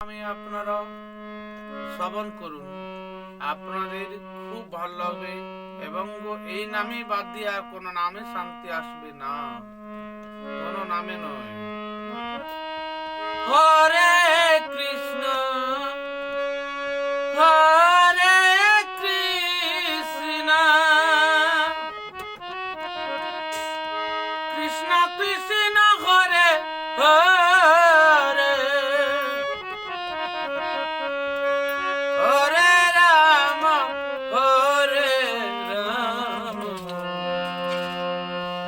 আমি আপনারা শ্রবণ করুন। আপনাদের খুব ভালো লাগবে এবং এই নামে বাদ দিয়ে আর কোনো নামে শান্তি আসবে না। কোনো নামে নয়। হরে কৃষ্ণ হরে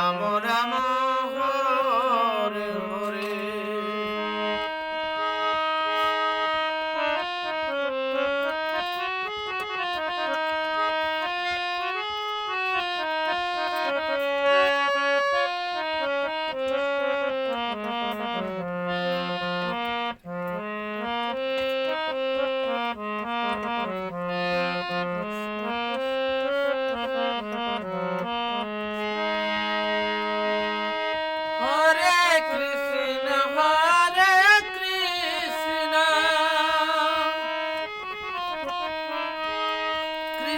রাম রাম